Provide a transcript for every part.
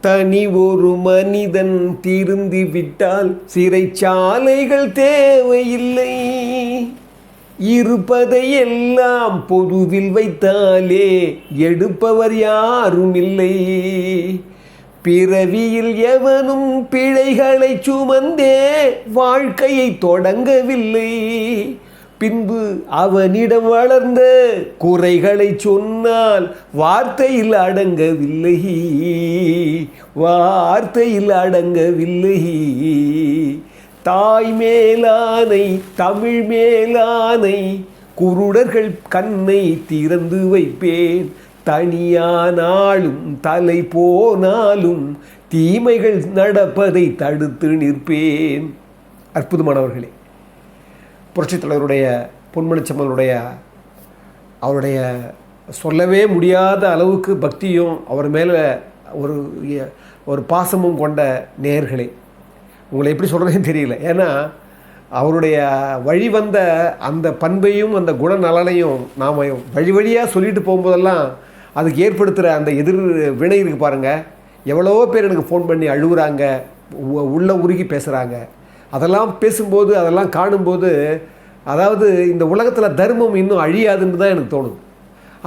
தனி ஒரு மனிதன் திருந்து விட்டால் சிறைச்சாலைகள் தேவையில்லை. இருப்பதை எல்லாம் பொதுவில் வைத்தாலே எடுப்பவர் யாரும் இல்லை பிறவியில் எவனும் பிழைகளை சுமந்தே வாழ்க்கையை தொடங்கவில்லை. பின்பு அவனிடம் வளர்ந்த குறைகளை சொன்னால் வார்த்தையில் அடங்கவில்லை. வார்த்தையில் அடங்கவில்லை. தாய் மேலானை தமிழ் மேலானை குருடர்கள் கண்ணை திறந்து வைப்பேன். தனியானாலும் தலை போனாலும் தீமைகள் நடப்பதை தடுத்து நிற்பேன். அற்புதமானவர்களே புரட்சித் தலைவருடைய பொன்மணிச்சம்மனுடைய அவருடைய சொல்லவே முடியாத அளவுக்கு பக்தியும் அவர் மேலே ஒரு ஒரு பாசமும் கொண்ட நேர்களே உங்களை எப்படி சொல்கிறதுன்னு தெரியல. ஏன்னா அவருடைய வழி வந்த அந்த பண்பையும் அந்த குணநலனையும் நாம் வழி வழியாக சொல்லிட்டு போகும்போதெல்லாம் அதுக்கு ஏற்படுத்துகிற அந்த எதிர் வினை இருக்குது பாருங்கள் எவ்வளவோ பேர் எனக்கு ஃபோன் பண்ணி அழுகுறாங்க உள்ளே உள்ள உருகி பேசுகிறாங்க அதெல்லாம் பேசும்போது அதெல்லாம் காணும்போது அதாவது இந்த உலகத்தில் தர்மம் இன்னும் அழியாதுன்னு தான் எனக்கு தோணுது.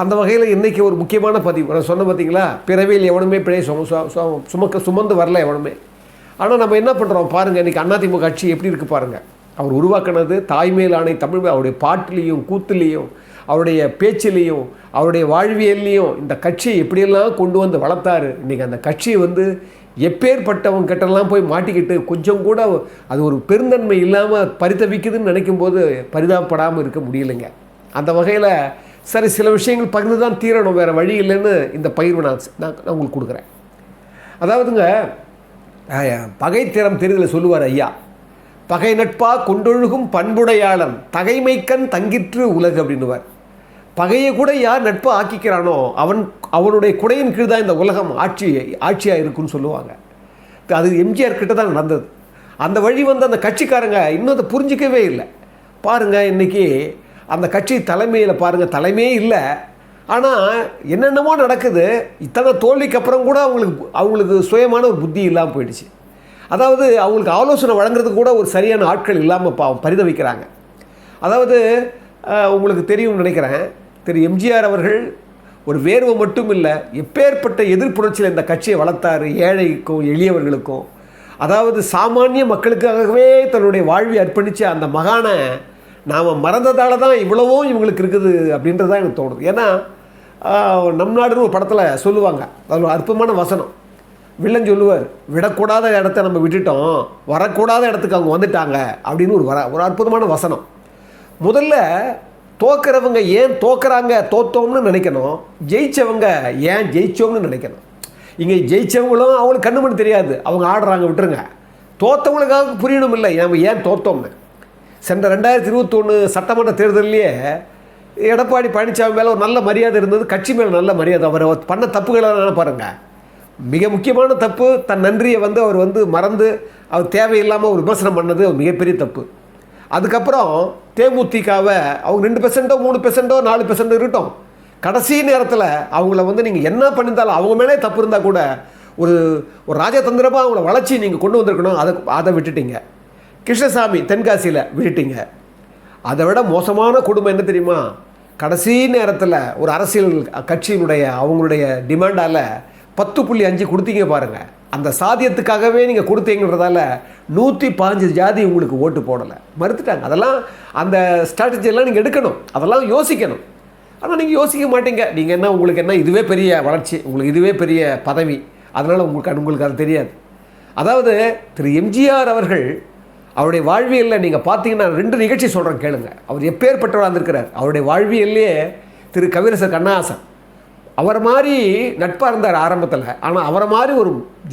அந்த வகையில் இன்றைக்கி ஒரு முக்கியமான பதிவு. நான் சொன்ன பார்த்தீங்களா பிறவியில் எவனுமே பிழை சுமக்க சுமந்து வரல எவனுமே. ஆனால் நம்ம என்ன பண்ணுறோம் பாருங்கள் இன்றைக்கி அதிமுக கட்சி எப்படி இருக்குது பாருங்கள் அவர் உருவாக்கினது தாய்மேல் ஆணை தமிழ் அவருடைய பாட்டிலையும் கூத்துலேயும் அவருடைய பேச்சிலையும் அவருடைய வாழ்வியல்லையும் இந்த கட்சியை எப்படியெல்லாம் கொண்டு வந்து வளர்த்தாரு? இன்றைக்கி அந்த கட்சியை வந்து எப்பேற்பட்டவங்க கிட்டலாம் போய் மாட்டிக்கிட்டு கொஞ்சம் கூட அது ஒரு பெருந்தன்மை இல்லாமல் பரிதவிக்குதுன்னு நினைக்கும் போது பரிதாபப்படாமல் இருக்க முடியலைங்க. அந்த வகையில் சரி சில விஷயங்கள் பகிர்ந்து தான் தீரணும். வேறு வழி இல்லைன்னு இந்த பகிர்வு நான் நான் நான் உங்களுக்கு கொடுக்குறேன். அதாவதுங்க அஹ், பகை திறம் சொல்லுவார் ஐயா. பகை நட்பா கொண்டொழுகும் பண்புடையாளன் தகைமைக்கண் தங்கிற்று உலகு அப்படின்னுவார். பகையை கூட யார் நட்பு ஆக்கிக்கிறானோ அவன் அவனுடைய குடையின் கீழ் தான் இந்த உலகம் ஆட்சி ஆட்சியாக இருக்குன்னு சொல்லுவாங்க. அது எம்ஜிஆர் கிட்ட தான் நடந்தது. அந்த வழி வந்து அந்த கட்சிக்காரங்க இன்னும் அதை புரிஞ்சிக்கவே இல்லை. பாருங்கள் இன்றைக்கி அந்த கட்சி தலைமையில் பாருங்கள் தலைமையே இல்லை. ஆனால் என்னென்னமோ நடக்குது. இத்தனை தோல்விக்கு அப்புறம் கூட அவங்களுக்கு அவங்களுக்கு சுயமான ஒரு புத்தி இல்லாமல் போயிடுச்சு. அதாவது அவங்களுக்கு ஆலோசனை வழங்குறதுக்கு கூட ஒரு சரியான ஆட்கள் இல்லாமல் பாவம் பரிதவிக்கிறாங்க. அதாவது உங்களுக்கு தெரியும்னு நினைக்கிறேன். திரு எம்ஜிஆர் அவர்கள் ஒரு வேர்வை மட்டும் இல்லை எப்பேற்பட்ட எதிர்ப்புணர்ச்சியில் இந்த கட்சியை வளர்த்தாரு ஏழைக்கும் எளியவர்களுக்கும். அதாவது சாமானிய மக்களுக்காகவே தன்னுடைய வாழ்வை அர்ப்பணித்த அந்த மகானை நாம் மறந்ததால் தான் இவ்வளவோ இவங்களுக்கு இருக்குது அப்படின்றது தான் எனக்கு தோணுது. ஏன்னா நம் நாடுன்னு ஒரு படத்தில் சொல்லுவாங்க. அது ஒரு அற்புதமான வசனம். வில்லன் சொல்லுவார் விடக்கூடாத இடத்த நம்ம விட்டுட்டோம் வரக்கூடாத இடத்துக்கு அவங்க வந்துட்டாங்க அப்படின்னு ஒரு வர ஒரு அற்புதமான வசனம். முதல்ல தோக்கிறவங்க ஏன் தோக்குறாங்க தோத்தோம்னு நினைக்கணும். ஜெயிச்சவங்க ஏன் ஜெயிச்சோம்னு நினைக்கணும். இங்கே ஜெயித்தவங்களும் அவங்களுக்கு கண்ணு மணி தெரியாது. அவங்க ஆடுறாங்க விட்டுருங்க. தோத்தவங்களுக்காக புரியணும் இல்லை. நம்ம ஏன் தோத்தோம்னு? சென்ற ரெண்டாயிரத்தி இருபத்தொன்று சட்டமன்ற தேர்தலிலேயே எடப்பாடி பழனிசாமி மேலே ஒரு நல்ல மரியாதை இருந்தது. கட்சி மேலே நல்ல மரியாதை. அவர் பண்ண தப்புகளை பாருங்கள் மிக முக்கியமான தப்பு தன் நன்றியை வந்து அவர் வந்து மறந்து அவர் தேவையில்லாமல் ஒரு விமர்சனம் பண்ணது மிகப்பெரிய தப்பு. அதுக்கப்புறம் தேமுதிகவை அவங்க ரெண்டு பெர்சென்ட்டோ மூணு பெர்சென்ட்டோ நாலு பெர்சென்ட் இருக்கட்டும். கடைசி நேரத்தில் அவங்கள வந்து நீங்கள் என்ன பண்ணியிருந்தாலும் அவங்க மேலே தப்பு இருந்தால் கூட ஒரு ஒரு ராஜதந்திரமாக அவங்கள வளர்ச்சி நீங்கள் கொண்டு வந்திருக்கணும். அதை அதை விட்டுட்டீங்க. கிருஷ்ணசாமி தென்காசியில் விட்டுட்டீங்க. அதை விட மோசமான குடும்பம் என்ன தெரியுமா? கடைசி நேரத்தில் ஒரு அரசியல் கட்சியினுடைய அவங்களுடைய டிமாண்டால் பத்து புள்ளி அஞ்சு கொடுத்தீங்க பாருங்கள் அந்த சாதியத்துக்காகவே நீங்கள் கொடுத்தீங்கன்றதால நூற்றி பாஞ்சு ஜாதி உங்களுக்கு ஓட்டு போடலை. மறுத்துட்டாங்க. அதெல்லாம் அந்த ஸ்ட்ராட்டஜியெல்லாம் நீங்கள் எடுக்கணும். அதெல்லாம் யோசிக்கணும். ஆனால் நீங்கள் யோசிக்க மாட்டீங்க. நீங்கள் என்ன உங்களுக்கு என்ன இதுவே பெரிய வளர்ச்சி உங்களுக்கு இதுவே பெரிய பதவி. அதனால் உங்களுக்கு உங்களுக்கு அது தெரியாது. அதாவது திரு எம்ஜிஆர் அவர்கள் அவருடைய வாழ்வியலில் நீங்கள் பார்த்தீங்கன்னா ரெண்டு நிகழ்ச்சி சொல்கிறேன் கேளுங்க. அவர் எப்பேற்பட்டவராக இருந்திருக்கிறார். அவருடைய வாழ்வியல்லையே திரு கவிரசர் கண்ணாசன் அவர் மாதிரி நட்பாக இருந்தார் ஆரம்பத்தில். ஆனால் அவரை மாதிரி ஒரு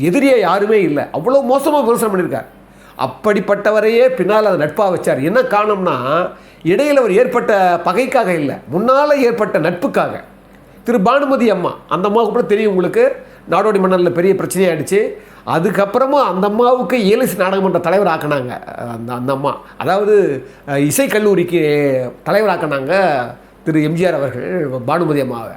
எதிரியே யாருமே இல்லை. அவ்வளோ மோசமாக விமர்சனம் பண்ணியிருக்கார். அப்படிப்பட்டவரையே பின்னால் அதை நட்பாக வச்சார். என்ன காரணம்னா இடையில் அவர் ஏற்பட்ட பகைக்காக இல்லை. முன்னால் ஏற்பட்ட நட்புக்காக. திரு பானுமதி அம்மா அந்த அம்மாவுக்கு கூட தெரியும் உங்களுக்கு. நாடோடி மன்னரில் பெரிய பிரச்சனையாயிடுச்சு அதுக்கப்புறமா அந்த அம்மாவுக்கு ஏலிசி நாடகமன்ற தலைவர் ஆக்கினாங்க. அந்த அந்த அம்மா. அதாவது இசைக்கல்லூரிக்கு தலைவர் ஆக்கினாங்க திரு எம்ஜிஆர் அவர்கள் பானுமதி அம்மாவை.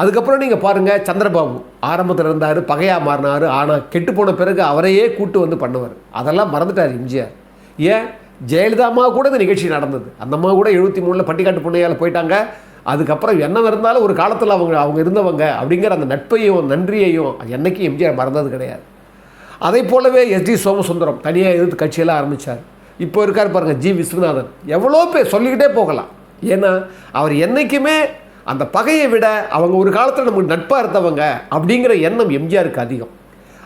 அதுக்கப்புறம் நீங்கள் பாருங்கள் சந்திரபாபு ஆரம்பத்தில் இருந்தார் பகையாக மாறினார் ஆனால் கெட்டு போன பிறகு அவரையே கூட்டு வந்து பண்ணுவார். அதெல்லாம் மறந்துட்டார் எம்ஜிஆர். ஏன்? ஜெயலலிதா அம்மா கூட இந்த நிகழ்ச்சி நடந்தது. அந்த அம்மா கூட எழுபத்தி மூணில் பட்டிக்காட்டு பொண்ணையால் போயிட்டாங்க. அதுக்கப்புறம் என்ன இருந்தாலும் ஒரு காலத்தில் அவங்க அவங்க இருந்தவங்க அப்படிங்கிற அந்த நட்பையும் நன்றியையும் அது என்னைக்கும் எம்ஜிஆர் மறந்தது கிடையாது. அதே போலவே எஸ்டி சோமசுந்தரம் தனியாக எதிர்த்து கட்சியெல்லாம் ஆரம்பித்தார் இப்போ இருக்கார் பாருங்கள் ஜி விஸ்வநாதன். எவ்வளோ பேர் சொல்லிக்கிட்டே போகலாம். ஏன்னா அவர் என்றைக்குமே அந்த பகையை விட அவங்க ஒரு காலத்தில் நமக்கு நட்பாக இருந்தவங்க அப்படிங்கிற எண்ணம் எம்ஜிஆருக்கு அதிகம்.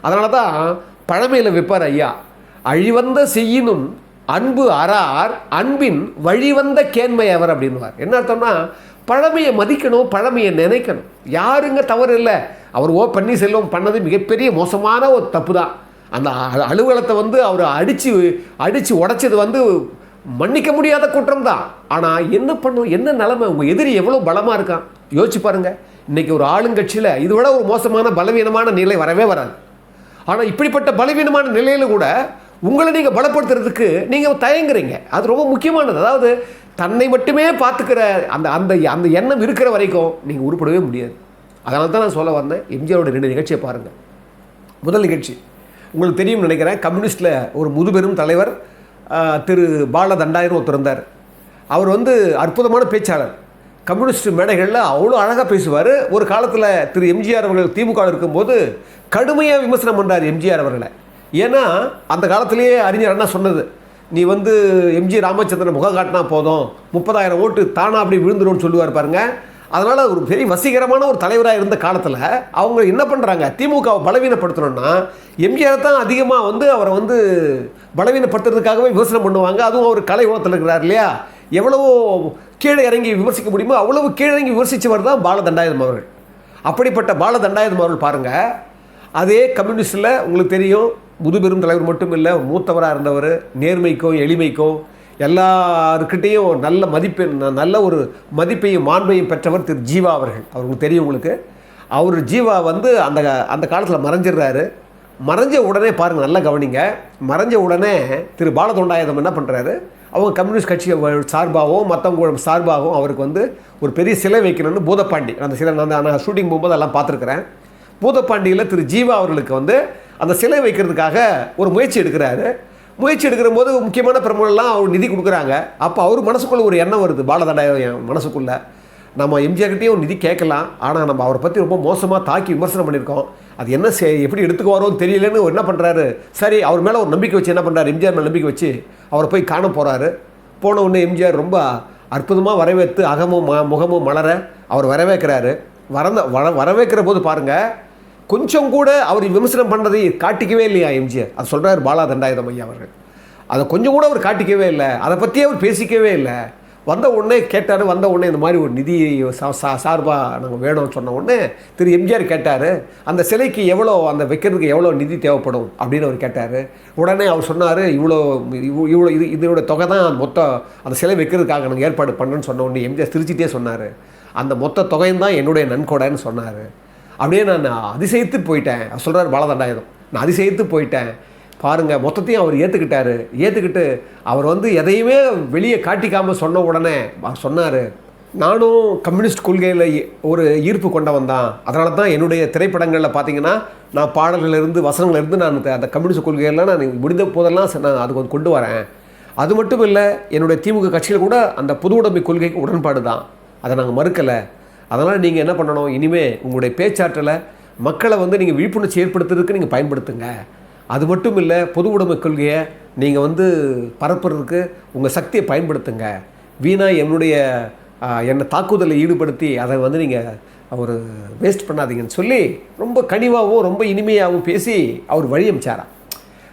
அதனால தான் பழமையில் விற்பார் ஐயா அழிவந்த செய்யினும் அன்பு அறார் அன்பின் வழிவந்த கேண்மை அவர் அப்படின்வார் என்ன அர்த்தம்னா பழமையை மதிக்கணும் பழமையை நினைக்கணும். யாருங்க தவறு இல்லை. அவர் ஓ பன்னீர்செல்வம் பண்ணது மிகப்பெரிய மோசமான ஒரு தப்பு தான் அந்த அ- அலுவலகத்தை வந்து அவர் அடித்து அடித்து உடைச்சது வந்து மன்னிக்க முடியாத குற்றம் தான் ஆனால் என்ன பண்ணும் என்ன நிலமை? உங்கள் எதிரி எவ்வளோ பலமாக இருக்கான்? யோசிச்சு பாருங்கள் இன்றைக்கி ஒரு ஆளுங்கட்சியில் இதை விட ஒரு மோசமான பலவீனமான நிலை வரவே வராது. ஆனால் இப்படிப்பட்ட பலவீனமான நிலையில் கூட உங்களை நீங்கள் பலப்படுத்துறதுக்கு நீங்கள் தயங்குறீங்க. அது ரொம்ப முக்கியமானது. அதாவது தன்னை மட்டுமே பார்த்துக்கிற அந்த அந்த அந்த எண்ணம் இருக்கிற வரைக்கும் நீங்கள் உருப்படவே முடியாது. அதனால தான் நான் சொல்ல வந்தேன். எம்ஜிஆரோட ரெண்டு நிகழ்ச்சியை பாருங்கள் முதல் நிகழ்ச்சி. உங்களுக்கு தெரியும் நினைக்கிறேன். கம்யூனிஸ்டில் ஒரு முதுபெரும் தலைவர் திரு பால தண்டாயிரம் ஒருத்தர் இருந்தார். அவர் வந்து அற்புதமான பேச்சாளர். கம்யூனிஸ்ட் மேடைகளில் அவ்வளோ அழகாக பேசுவார். ஒரு காலத்தில் திரு எம்ஜிஆர் அவர்கள் திமுக இருக்கும்போது கடுமையாக விமர்சனம் பண்ணுறார் எம்ஜிஆர் அவர்களை. ஏன்னா அந்த காலத்திலேயே அறிஞர் அண்ணா சொன்னது நீ வந்து எம்ஜி ராமச்சந்திரன் முகம் காட்டினா போதும். முப்பதாயிரம் ஓட்டு தானாக அப்படி விழுந்துரும்னு சொல்லுவார் பாருங்கள் அதனால் ஒரு பெரிய வசீகரமான ஒரு தலைவராக இருந்த காலத்தில் அவங்க என்ன பண்ணுறாங்க திமுகவை பலவீனப்படுத்தணும்னா எம்ஜிஆர் தான் அதிகமாக வந்து அவரை வந்து பலவீனப்படுத்துறதுக்காகவே விமர்சனம் பண்ணுவாங்க. அதுவும் அவர் கலை உலகத்தில் இருக்கிறார் இல்லையா? எவ்வளவோ கீழே இறங்கி விமர்சிக்க முடியுமோ அவ்வளவு கீழே இறங்கி விமர்சித்தவர் தான் பாலதண்டாயுதம் அவர்கள். அப்படிப்பட்ட பாலதண்டாயுதம் அவர்கள் பாருங்கள் அதே கம்யூனிஸ்டில் உங்களுக்கு தெரியும் முதுபெரும் தலைவர் மட்டும் இல்லை மூத்தவராக இருந்தவர் நேர்மைக்கும் எளிமைக்கும் எல்லாருக்கிட்டேயும் ஒரு நல்ல மதிப்பெண் நல்ல ஒரு மதிப்பையும் மாண்பையும் பெற்றவர் திரு ஜீவா அவர்கள். அவருக்கு தெரியும் உங்களுக்கு. அவர் ஜீவா வந்து அந்த அந்த காலத்தில் மறைஞ்சிடுறாரு. மறைஞ்ச உடனே பாருங்கள் நல்லா கவனிங்க. மறைஞ்ச உடனே திரு பாலதொண்டாயுதம் என்ன பண்ணுறாரு அவங்க கம்யூனிஸ்ட் கட்சி சார்பாகவும் மற்றவங்க சார்பாகவும் அவருக்கு வந்து ஒரு பெரிய சிலை வைக்கணும்னு பூதப்பாண்டி அந்த சிலை நான் நான் ஷூட்டிங் போகும்போது எல்லாம் பார்த்துருக்குறேன். பூதப்பாண்டியில் திரு ஜீவா அவர்களுக்கு வந்து அந்த சிலை வைக்கிறதுக்காக ஒரு முயற்சி எடுக்கிறாரு. முயற்சி எடுக்கிற போது முக்கியமான பிரமுகர்கள்லாம் அவர் நிதி கொடுக்குறாங்க. அப்போ அவர் மனசுக்குள்ளே ஒரு எண்ணம் வருது. பாலதண்டாயம் மனசுக்குள்ளே. நம்ம எம்ஜிஆர்கிட்டையும் நிதி கேட்கலாம். ஆனால் நம்ம அவரை பற்றி ரொம்ப மோசமாக தாக்கி விமர்சனம் பண்ணியிருக்கோம். அது என்ன செய் எப்படி எடுத்துக்குவாரோன்னு தெரியலன்னு என்ன பண்ணுறாரு சரி அவர் மேலே ஒரு நம்பிக்கை வச்சு என்ன பண்ணுறாரு எம்ஜிஆர் மேலே நம்பிக்கை வச்சு அவரை போய் காண போகிறாரு போன உடனே எம்ஜிஆர் ரொம்ப அற்புதமாக வரவேற்று அகமும் ம முகமும் மலர அவர் வரவேற்கிறாரு. வரந்த வர வரவேற்கிற போது பாருங்கள் கொஞ்சம் கூட அவர் விமர்சனம் பண்ணுறதை காட்டிக்கவே இல்லையா எம்ஜிஆர்? அது சொல்கிறார் பாலா தண்டாயுதம் ஐயா அவர்கள். அதை கொஞ்சம் கூட அவர் காட்டிக்கவே இல்லை. அதை பற்றியே அவர் பேசிக்கவே இல்லை. வந்த உடனே கேட்டார் வந்த உடனே இந்த மாதிரி ஒரு நிதி சார்பாக நாங்கள் வேணும்னு சொன்ன உடனே திரு எம்ஜிஆர் கேட்டார் அந்த சிலைக்கு எவ்வளோ அந்த வைக்கிறதுக்கு எவ்வளோ நிதி தேவைப்படும்? அப்படின்னு அவர் கேட்டார். உடனே அவர் சொன்னார் இவ்வளோ இவ்வளோ இது இதோட தொகை தான் மொத்தம் அந்த சிலை வைக்கிறதுக்காக நாங்கள் ஏற்பாடு பண்ணுறேன்னு சொன்ன உடனே எம்ஜிஆர் சிரிச்சிட்டே சொன்னார். அந்த மொத்த தொகையும் தான் என்னுடைய நன்கொடைன்னு சொன்னார். அப்படியே நான் அதிசயத்து போயிட்டேன். சொல்கிறார் பாலதண்டாயுதம் நான் அதிசயத்து போயிட்டேன். பாருங்கள் மொத்தத்தையும் அவர் ஏற்றுக்கிட்டாரு ஏற்றுக்கிட்டு அவர் வந்து எதையுமே வெளியே காட்டிக்காமல் சொன்ன உடனே அவர் சொன்னார் நானும் கம்யூனிஸ்ட் கொள்கையில் ஒரு ஈர்ப்பு கொண்டவன் தான். அதனால தான் என்னுடைய திரைப்படங்களில் பார்த்தீங்கன்னா நான் பாடல்களிலிருந்து வசனங்களிலிருந்து நான் அந்த- கம்யூனிஸ்ட் கொள்கையெல்லாம் நான் முடிந்த போதெல்லாம் நான் அது வந்து கொண்டு வரேன். அது மட்டும் இல்லை என்னுடைய திமுக கட்சியில் கூட அந்த பொது உடைமை கொள்கைக்கு உடன்பாடு தான். அதை நாங்கள் மறுக்கலை. அதனால் நீங்கள் என்ன பண்ணணும்? இனிமேல் உங்களுடைய பேச்சாற்றலை மக்களை வந்து நீங்கள் விழிப்புணர்ச்சி ஏற்படுத்துறதுக்கு நீங்கள் பயன்படுத்துங்க. அது மட்டும் இல்லை பொது உடைமை கொள்கையை நீங்கள் வந்து பரப்புறதுக்கு உங்கள் சக்தியை பயன்படுத்துங்க. வீணாக என்னுடைய என்னை தாக்குதலில் ஈடுபடுத்தி அதை வந்து நீங்கள் ஒரு வேஸ்ட் பண்ணாதீங்கன்னு சொல்லி ரொம்ப கனிவாகவும் ரொம்ப இனிமையாகவும் பேசி அவர் வழி அமிச்சாராம்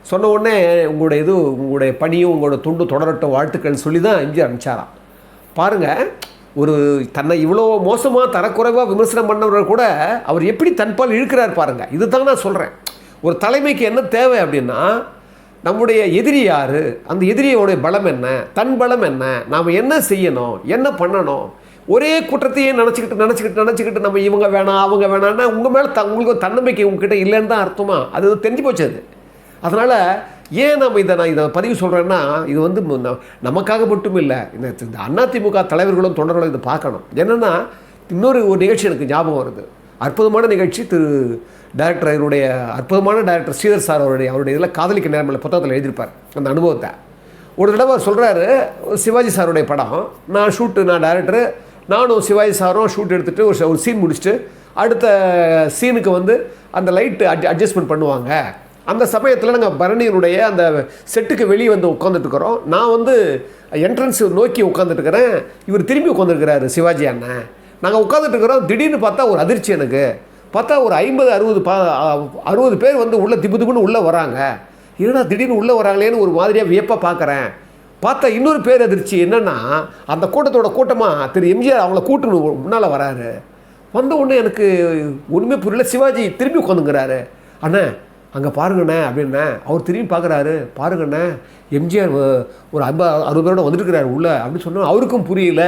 சொன்ன உடனே உங்களுடைய இது உங்களுடைய பணியும் உங்களோட துண்டு தொடரட்டும் வாழ்த்துக்கள் சொல்லி தான் எம்ஜிஆர் அனுப்பிச்சாராம் பாருங்கள் ஒரு தன்னை இவ்வளோ மோசமாக தரக்குறைவாக விமர்சனம் பண்ணவர்கள் கூட அவர் எப்படி தன்பால் இழுக்கிறார் பாருங்கள் இதுதான் நான் சொல்கிறேன் ஒரு தலைமைக்கு என்ன தேவை அப்படின்னா நம்முடைய எதிரி யார்? அந்த எதிரியோடைய பலம் என்ன? தன் பலம் என்ன? நாம் என்ன செய்யணும்? என்ன பண்ணணும்? ஒரே குற்றத்தையே நினச்சிக்கிட்டு நினச்சிக்கிட்டு நினச்சிக்கிட்டு நம்ம இவங்க வேணாம் அவங்க வேணாம்னா உங்கள் மேலே த உங்களுக்கு தன்னம்பிக்கை உங்ககிட்ட இல்லைன்னு தான் அர்த்தமா? அது தெரிஞ்சு போச்சு அது. அதனால் ஏன் நம்ம இதை நான் இதை பதிவு சொல்கிறேன்னா இது வந்து நமக்காக மட்டும் இல்லை. இந்த அண்ணா அதிமுக தலைவர்களும் தொண்டர்களும் இதை பார்க்கணும். என்னென்னா இன்னொரு ஒரு நிகழ்ச்சி எனக்கு ஞாபகம் வருது. அற்புதமான நிகழ்ச்சி திரு டைரக்டர் அவருடைய அற்புதமான டைரக்டர் ஸ்ரீதர் சார் அவருடைய அவருடைய இதில் காதலிக்க நேர்மலை புத்தகத்தில் எழுதியிருப்பார் அந்த அனுபவத்தை. ஒரு தடவை அவர் சொல்கிறாரு சிவாஜி சாருடைய படம் நான் ஷூட்டு நான் டைரக்டரு நானும் சிவாஜி சாரும் ஷூட் எடுத்துகிட்டு ஒரு ஒரு சீன் முடிச்சுட்டு அடுத்த சீனுக்கு வந்து அந்த லைட்டு அட்ஜ அட்ஜஸ்ட்மெண்ட் பண்ணுவாங்க. அந்த சமயத்தில் நாங்கள் பரணியினுடைய அந்த செட்டுக்கு வெளியே வந்து உட்காந்துட்டுருக்குறோம் நான் வந்து என்ட்ரன்ஸ் நோக்கி உட்காந்துட்டுருக்குறேன் இவர் திரும்பி உட்காந்துருக்கிறாரு சிவாஜி அண்ணன். நாங்கள் உட்காந்துட்டுருக்குறோம் திடீர்னு பார்த்தா ஒரு அதிர்ச்சி எனக்கு. பார்த்தா ஒரு ஐம்பது அறுபது பா அறுபது பேர் வந்து உள்ளே திப்பு திப்புன்னு உள்ளே வராங்க. ஏன்னா திடீர்னு உள்ளே வராங்களேன்னு ஒரு மாதிரியாக வியப்பாக பார்க்குறேன் பார்த்தா இன்னொரு பேர் அதிர்ச்சி என்னென்னா அந்த கூட்டத்தோட கூட்டமாக திரு எம்ஜிஆர் அவங்கள கூட்டுன்னு முன்னால் வராரு. வந்த உடனே எனக்கு ஒன்றுமே புரியல. சிவாஜி திரும்பி உட்காந்துங்கிறாரு அண்ணன் அங்கே பாருங்கண்ணே அப்படின்னே அவர் திரும்பி பார்க்குறாரு. பாருங்கண்ணே எம்ஜிஆர் ஒரு ஐம்பது அறுபது பேரோட வந்துருக்கிறாரு உள்ள அப்படின்னு சொன்னால் அவருக்கும் புரியல.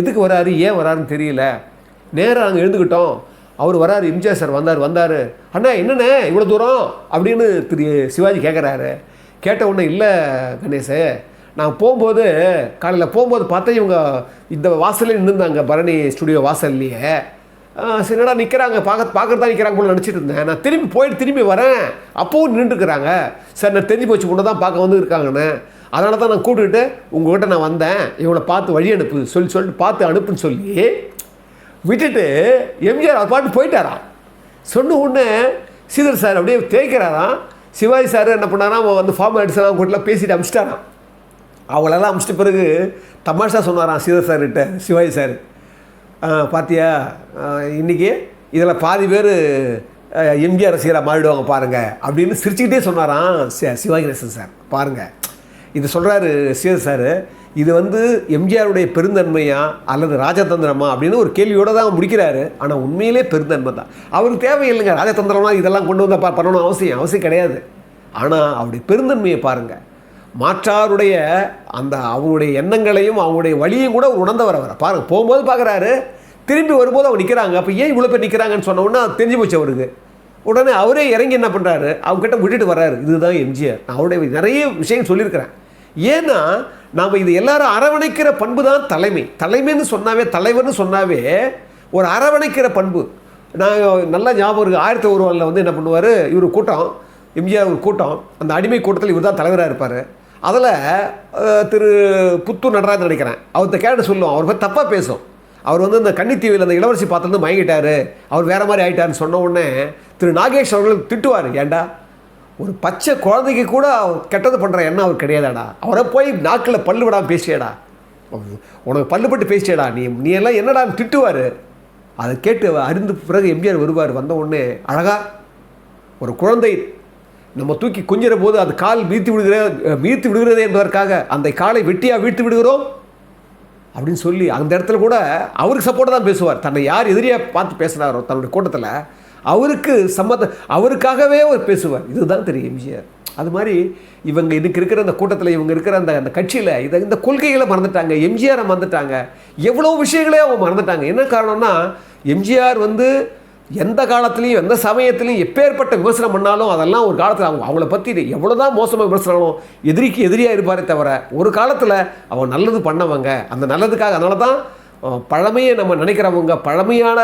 எதுக்கு வராரு ஏன் வராருன்னு தெரியல. நேராக அங்கே எழுந்துக்கிட்டோம் அவர் வராரு எம்ஜிஆர் சார் வந்தார் வந்தார். அண்ணா என்னண்ணே இவ்வளோ தூரம்? அப்படின்னு திரு சிவாஜி கேட்குறாரு கேட்ட உடனே இல்லை கணேஷு நான் போகும்போது காலையில் போகும்போது பார்த்தா இவங்க இந்த வாசல்லே நின்றுருந்தாங்க பரணி ஸ்டுடியோ வாசல்லையே. ஆஹ் சரி என்னடா நிற்கிறாங்க பார்க்க பார்க்குறதா நிற்கிறாங்க போல நினச்சிட்டு இருந்தேன். நான் திரும்பி போயிட்டு திரும்பி வரேன். அப்போவும் நின்றுக்கிறாங்க சார் நான் தெரிஞ்சு போச்சு பொண்ணு தான் பார்க்க வந்து இருக்காங்கன்னு அதனால தான் நான் கூப்பிட்டுட்டு உங்ககிட்ட நான் வந்தேன். இவளை பார்த்து வழி அனுப்பு. சொல்லி சொல்லிட்டு பார்த்து அனுப்புன்னு சொல்லி விட்டுட்டு எம்ஜிஆர் அது பாட்டு போயிட்டாராம். சொன்ன உடனே சீதர் சார் அப்படியே தேய்க்கிறாராம். சிவாஜி சார் என்ன பண்ணாராம் அவன் வந்து ஃபார்ம் எல்லாம் கூட்டலாம் பேசிட்டு அமிச்சிட்டாராம். அவங்களெல்லாம் அமிச்சிட்ட பிறகு தமாஷா சொன்னாராம் சீதர் சார்கிட்ட சிவாஜி சார். பார்த்தியா இன்றைக்கி இதில் பாதி பேர் எம்ஜிஆர் ரசிகராக மாறிடுவாங்க பாருங்கள் அப்படின்னு சிரிச்சுக்கிட்டே சொன்னாராம் சி- சிவாஜி கணேசன் சார். பாருங்கள் இது சொல்கிறாரு சிவ சார் இது வந்து எம்ஜிஆருடைய பெருந்தன்மையா அல்லது ராஜதந்திரமா அப்படின்னு ஒரு கேள்வியோடு தான் முடிக்கிறாரு. ஆனால் உண்மையிலே பெருந்தன்மை தான். அவருக்கு தேவையில்லைங்க. ராஜதந்திரம்னா இதெல்லாம் கொண்டு வந்தால் பண்ணணும் அவசியம். அவசியம் கிடையாது. ஆனால் அவருடைய பெருந்தன்மையை பாருங்கள் மாற்றாருடைய அந்த அவங்களுடைய எண்ணங்களையும் அவங்களுடைய வழியையும் கூட உணர்ந்தவர் அவர். பாருங்க போகும்போது பார்க்குறாரு திரும்பி வரும்போது அவங்க நிற்கிறாங்க அப்போ ஏன் இவ்வளோ பேர் நிற்கிறாங்கன்னு சொன்ன உடனே தெரிஞ்சு போச்சு அவருக்கு. உடனே அவரே இறங்கி என்ன பண்ணுறாரு அவங்ககிட்ட விட்டுட்டு வர்றாரு. இதுதான் எம்ஜிஆர். நான் அவருடைய நிறைய விஷயம் சொல்லியிருக்கிறேன். ஏன்னா நாம் இது எல்லாரும் அரவணைக்கிற பண்பு தான் தலைமை. தலைமைன்னு சொன்னாவே தலைவர்னு சொன்னாவே ஒரு அரவணைக்கிற பண்பு. நாங்கள் நல்லா ஞாபகம் இருக்குது ஆயிரத்தி ஒருவரில் வந்து என்ன பண்ணுவார்? இவர் கூட்டம் எம்ஜிஆர் ஒரு கூட்டம். அந்த அடிமை கூட்டத்தில் இவர் தான் தலைவராக இருப்பார். அதில் திரு புத்தூர் நடராஜன் நினைக்கிறேன் அவர்கிட்ட கேட்டு சொல்லுவோம் அவர் போய் தப்பாக பேசும். அவர் வந்து இந்த கன்னித்தீவில் அந்த இளவரசி பார்த்துருந்து மயங்கிட்டார். அவர் வேற மாதிரி ஆயிட்டாருன்னு சொன்ன உடனே திரு நாகேஷ் அவர்கள் திட்டுவார். ஏன்டா ஒரு பச்சை குழந்தைக்கு கூட அவர் கெட்டது பண்ணுற எண்ணம் அவர் கிடையாதாடா? அவரை போய் நாக்கில் பல்லு விடாமல் பேசியடா. உனக்கு பல்லு பட்டு பேசியடா. நீ நீ எல்லாம் என்னடா திட்டுவார். அதை கேட்டு அறிந்து பிறகு எம்ஜிஆர் வருவார். வந்த உடனே அழகா ஒரு குழந்தை நம்ம தூக்கி குஞ்சிற போது அது கால் வீழ்த்தி விடுகிற வீழ்த்தி விடுகிறது என்பதற்காக அந்த காலை வெட்டியாக வீழ்த்து விடுகிறோம் அப்படின்னு சொல்லி அந்த இடத்துல கூட அவருக்கு சப்போர்ட்டாக தான் பேசுவார். தன்னை யார் எதிரியாக பார்த்து பேசினாரோ தன்னுடைய கூட்டத்தில் அவருக்கு சம்மத அவருக்காகவே அவர் பேசுவார். இதுதான் தெரியும் எம்ஜிஆர். அது மாதிரி இவங்க இதுக்கு இருக்கிற அந்த கூட்டத்தில் இவங்க இருக்கிற அந்த அந்த கட்சியில் இதை இந்த கொள்கைகளை மறந்துட்டாங்க. எம்ஜிஆரை மறந்துட்டாங்க. எவ்வளோ விஷயங்களே அவங்க மறந்துட்டாங்க. என்ன காரணம்னா எம்ஜிஆர் வந்து எந்த காலத்துலேயும் எந்த சமயத்துலையும் எப்பேற்பட்ட விமர்சனம் பண்ணாலும் அதெல்லாம் ஒரு காலத்தில் அவங்க அவங்கள பற்றி எவ்வளோ தான் மோசமாக விமர்சனாலும் எதிரிக்கு எதிரியாக இருப்பாரே தவிர ஒரு காலத்தில் அவங்க நல்லது பண்ணவங்க. அந்த நல்லதுக்காக அதனால தான் பழமையை நம்ம நினைக்கிறவங்க பழமையான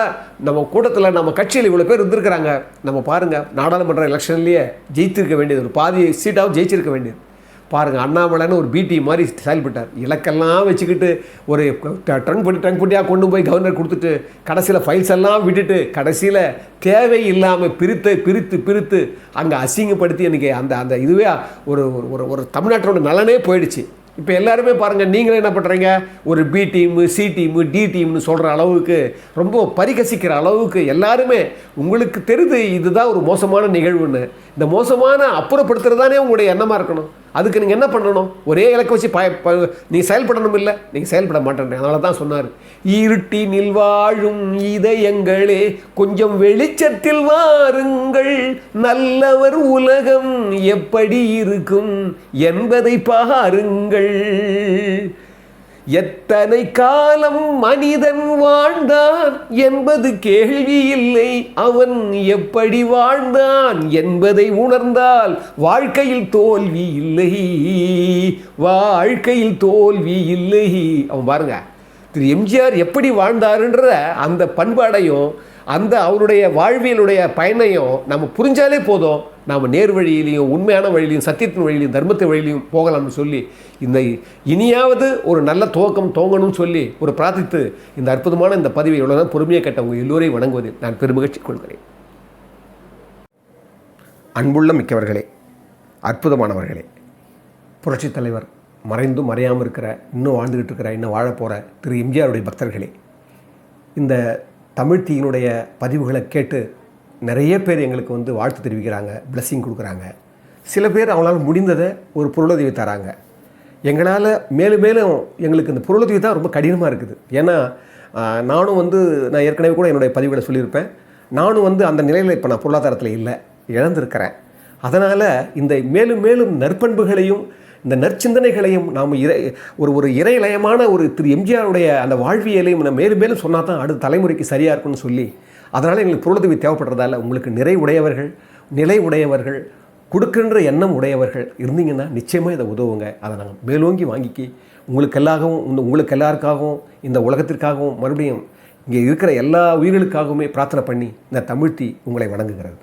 நம்ம கூட்டத்தில் நம்ம கட்சியில் இவ்வளோ பேர் இருந்திருக்கிறாங்க. நம்ம பாருங்கள் நாடாளுமன்ற எலெக்ஷன்லேயே ஜெயித்திருக்க வேண்டியது ஒரு பாதி சீட்டாகவும் ஜெயிச்சிருக்க வேண்டியது. பாருங்கள் அண்ணாமலைன்னு ஒரு பிடி மாதிரி செயல்பட்டார். இலக்கெல்லாம் வச்சுக்கிட்டு ஒரு ட்ரங்க் பண்ணி ட்ரங்க் பண்ணியாக கொண்டு போய் கவர்னர் கொடுத்துட்டு கடைசியில் ஃபைல்ஸ் எல்லாம் விட்டுட்டு கடைசியில் தேவை இல்லாமல் பிரித்து பிரித்து பிரித்து அங்கே அசிங்கப்படுத்தி எனக்கு அந்த அந்த இதுவே ஒரு ஒரு- ஒரு ஒரு தமிழ்நாட்டோட நலனே போயிடுச்சு. இப்போ எல்லாருமே பாருங்கள் நீங்களே என்ன பண்ணுறீங்க ஒரு B team C team D டீம்னு சொல்கிற அளவுக்கு ரொம்ப பரிகசிக்கிற அளவுக்கு எல்லாருமே உங்களுக்கு தெரிது இதுதான் ஒரு மோசமான நிகழ்வுன்னு. இந்த மோசமான அப்புறப்படுத்துகிறதானே உங்களுடைய எண்ணமாக இருக்கணும். அதுக்கு நீங்கள் என்ன பண்ணணும்? ஒரே இலக்கை வச்சு பய ப- நீங்கள் செயல்படணும் இல்லை நீங்கள் செயல்பட மாட்டேன் அதனால தான் சொன்னார். இருட்டி வாழும் இதயங்களே கொஞ்சம் வெளிச்சத்தில் வாருங்கள். நல்லவர் உலகம் எப்படி இருக்கும் என்பதை பாருங்கள். எத்தனை காலம் மனிதன் வாழ்ந்தான் என்பது கேள்வி இல்லை. அவன் எப்படி வாழ்ந்தான் என்பதை உணர்ந்தால் வாழ்க்கையில் தோல்வி இல்லை. வாழ்க்கையில் தோல்வி இல்லை. அவன் பாருங்க திரு எம்ஜிஆர் எப்படி வாழ்ந்தாருன்ற அந்த பண்பாடையும் அந்த அவருடைய வாழ்வியலுடைய பயனையும் நம்ம புரிஞ்சாலே போதும். நாம் நேர் வழியிலையும் உண்மையான வழியிலையும் சத்தியத்தின் வழியிலையும் தர்மத்தின் வழியிலையும் போகலாம்னு சொல்லி இந்த இனியாவது ஒரு நல்ல துவக்கம் தோங்கணும்னு சொல்லி ஒரு பிரார்த்தித்து இந்த அற்புதமான இந்த பதிவை எவ்வளோ தான் பொறுமையாக கேட்டவங்க எல்லோரையும் வணங்குவதில் நான் பெருமகிழ்ச்சி கொள்கிறேன். அன்புள்ள மிக்கவர்களே அற்புதமானவர்களே புரட்சித் தலைவர் மறைந்தும் மறையாமல் இருக்கிற இன்னும் வாழ்ந்துக்கிட்டு இருக்கிற இன்னும் வாழப் போகிற திரு எம்ஜிஆருடைய பக்தர்களே இந்த தமிழ் பதிவுகளை கேட்டு நிறைய பேர் எங்களுக்கு வந்து வாழ்த்து தெரிவிக்கிறாங்க பிளஸ்ஸிங் கொடுக்குறாங்க. சில பேர் அவங்களால முடிந்ததை ஒரு பொருளுதவி தராங்க. எங்களால் மேலும் மேலும் எங்களுக்கு இந்த பொருளுதவி தான் ரொம்ப கடினமாக இருக்குது. ஏன்னா நானும் வந்து நான் ஏற்கனவே கூட என்னுடைய பதிவுகளை சொல்லியிருப்பேன். நானும் வந்து அந்த நிலையில் இப்போ நான் பொருளாதாரத்தில் இல்லை இழந்திருக்கிறேன். அதனால் இந்த மேலும் மேலும் நற்பண்புகளையும் இந்த நற்சிந்தனைகளையும் நாம் இறை ஒரு ஒரு இறைலயமான ஒரு திரு எம்ஜிஆருடைய அந்த வாழ்வியலையும் நம்ம மேலும் மேலும் சொன்னால் தான் அடுத்த தலைமுறைக்கு சரியாக இருக்கும்னு சொல்லி அதனால் எங்களுக்கு பொருளுதவி தேவைப்படுறதால உங்களுக்கு நிறை உடையவர்கள் நிலை உடையவர்கள் கொடுக்கின்ற எண்ணம் உடையவர்கள் இருந்தீங்கன்னா நிச்சயமாக இதை உதவுங்க. அதை நாங்கள் மேலோங்கி வாங்கிக்கி உங்களுக்கு எல்லாகவும் இந்த உங்களுக்கு எல்லாருக்காகவும் இந்த உலகத்திற்காகவும் மறுபடியும் இங்கே இருக்கிற எல்லா உயிர்களுக்காகவுமே பிரார்த்தனை பண்ணி இந்த தமிழ்த்தி உங்களை வணங்குகிறது.